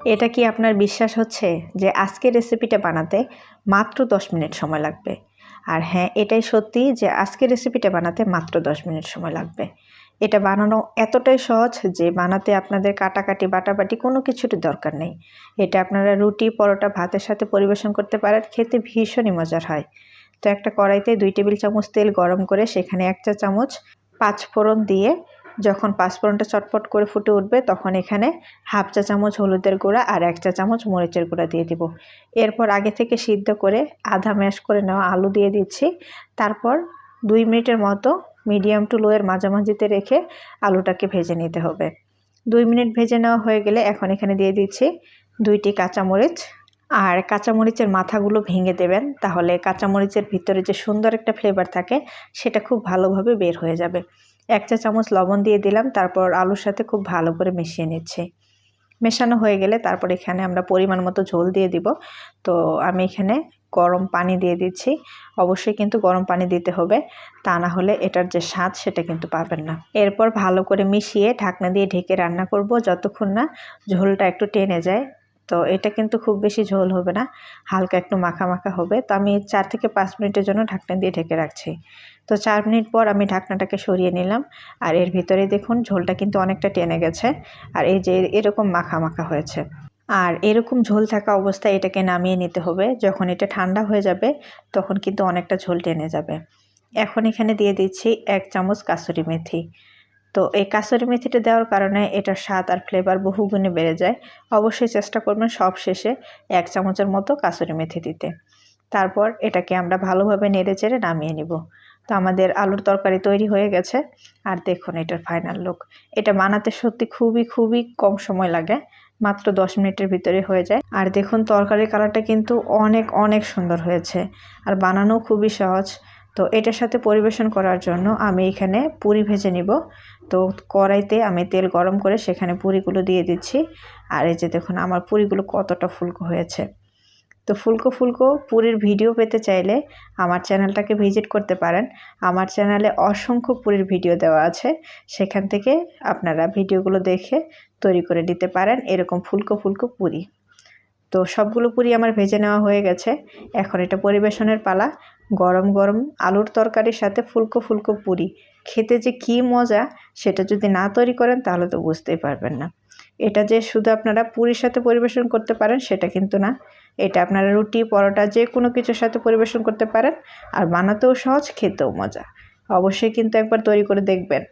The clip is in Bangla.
এটা কি আপনার বিশ্বাস হচ্ছে যে আজকের রেসিপিটা বানাতে মাত্র দশ মিনিট সময় লাগবে? আর হ্যাঁ এটাই সত্যি যে আজকের রেসিপিটা বানাতে মাত্র দশ মিনিট সময় লাগবে। এটা বানানো এতটাই সহজ যে বানাতে আপনাদের কাটাকাটি, বাটাবাটি কোনো কিছুরই দরকার নেই। এটা আপনারা রুটি, পরোটা, ভাতের সাথে পরিবেশন করতে পারেন, খেতে ভীষণই মজার হয়। তো একটা কড়াইতে দুই টেবিল চামচ তেল গরম করে সেখানে এক চা চামচ পাঁচ ফোড়ন দিয়ে যখন পাঁচফোড়নটা চটপট করে ফুটে উঠবে, তখন এখানে হাফ চা চামচ হলুদের গুঁড়া আর এক চা চামচ মরিচের গুঁড়া দিয়ে দিব। এরপর আগে থেকে সিদ্ধ করে আধা ম্যাশ করে নেওয়া আলু দিয়ে দিচ্ছি। তারপর দুই মিনিটের মতো মিডিয়াম টু লোয়ের মাঝামাঝিতে রেখে আলুটাকে ভেজে নিতে হবে। দুই মিনিট ভেজে নেওয়া হয়ে গেলে এখন এখানে দিয়ে দিচ্ছি দুইটি কাঁচামরিচ। আর কাঁচামরিচের মাথাগুলো ভেঙে দেবেন, তাহলে কাঁচামরিচের ভিতরে যে সুন্দর একটা ফ্লেভার থাকে, সেটা খুব ভালোভাবে বের হয়ে যাবে। এক চা চামচ লবণ দিয়ে দিলাম, তারপর আলুর সাথে খুব ভালো করে মিশিয়ে নিচ্ছি। মেশানো হয়ে গেলে তারপর এখানে আমরা পরিমাণ মতো ঝোল দিয়ে দিব। তো আমি এখানে গরম পানি দিয়ে দিচ্ছি। অবশ্যই কিন্তু গরম পানি দিতে হবে, তা না হলে এটার যে স্বাদ সেটা কিন্তু পাবেন না। এরপর ভালো করে মিশিয়ে ঢাকনা দিয়ে ঢেকে রান্না করব। যতক্ষণ না ঝোলটা একটু টেনে যায় তো এটা কিন্তু খুব বেশি ঝোল হবে না, হালকা একটু মাখা মাখা হবে। তো আমি চার থেকে পাঁচ মিনিটের জন্য ঢাকনা দিয়ে ঢেকে রাখছি। তো চার মিনিট পর আমি ঢাকনাটাকে সরিয়ে নিলাম। আর এর ভিতরে দেখুন ঝোলটা কিন্তু অনেকটা টেনে গেছে। আর এই যে এরকম মাখা মাখা হয়েছে। আর এরকম ঝোল থাকা অবস্থায় এটাকে নামিয়ে নিতে হবে। যখন এটা ঠান্ডা হয়ে যাবে, তখন কিন্তু অনেকটা ঝোল টেনে যাবে। এখন এখানে দিয়ে দিচ্ছি এক চামচ কাসুরি মেথি। তো এই কাসুরি মেথিটা দেওয়ার কারণে এটার স্বাদ আর ফ্লেভার বহুগুণে বেড়ে যায়। অবশ্যই চেষ্টা করবেন সব শেষে এক চামচের মতো কাসুরি মেথি দিতে। তারপর এটাকে আমরা ভালোভাবে নেড়ে চেড়ে নামিয়ে নিব। তো আমাদের আলুর তরকারি তৈরি হয়ে গেছে। আর দেখুন এটার ফাইনাল লুক এটা বানাতে সত্যি খুবই খুবই কম সময় লাগে। মাত্র দশ মিনিটের ভিতরে হয়ে যায়। আর দেখুন তরকারির কালারটা কিন্তু অনেক অনেক সুন্দর হয়েছে। আর বানানো খুবই সহজ। তো এটার সাথে পরিবেশন করার জন্য আমি এখানে পুরি ভেজে নিব। তো কড়াইতে আমি তেল গরম করে সেখানে পুরিগুলো দিয়ে দিচ্ছি। আর এই যে দেখুন, আমার পুরিগুলো কতটা ফুলকো হয়েছে। তো ফুলকো ফুলকো পুরীর ভিডিও পেতে চাইলে আমার চ্যানেলটাকে ভিজিট করতে পারেন। আমার চ্যানেলে অসংখ্য পুরীর ভিডিও দেওয়া আছে। সেখান থেকে আপনারা ভিডিওগুলো দেখে তৈরি করে নিতে পারেন এরকম ফুলকো ফুলকো পুরি। তো সবগুলো পুরি আমার ভেজে নেওয়া হয়ে গেছে। এখন এটা পরিবেশনের পালা। গরম গরম আলুর তরকারির সাথে ফুলকো ফুলকো পুরি। খেতে যে কী মজা, সেটা যদি না তৈরি করেন, তাহলে তো বুঝতেই পারবেন না। এটা যে শুধু আপনারা পুরীর সাথে পরিবেশন করতে পারেন, সেটা কিন্তু না। এটা আপনারা রুটি, পরোটা, যে কোনো কিছুর সাথে পরিবেশন করতে পারেন। আর বানাতেও সহজ, খেতেও মজা। অবশ্যই কিন্তু একবার তৈরি করে দেখবেন।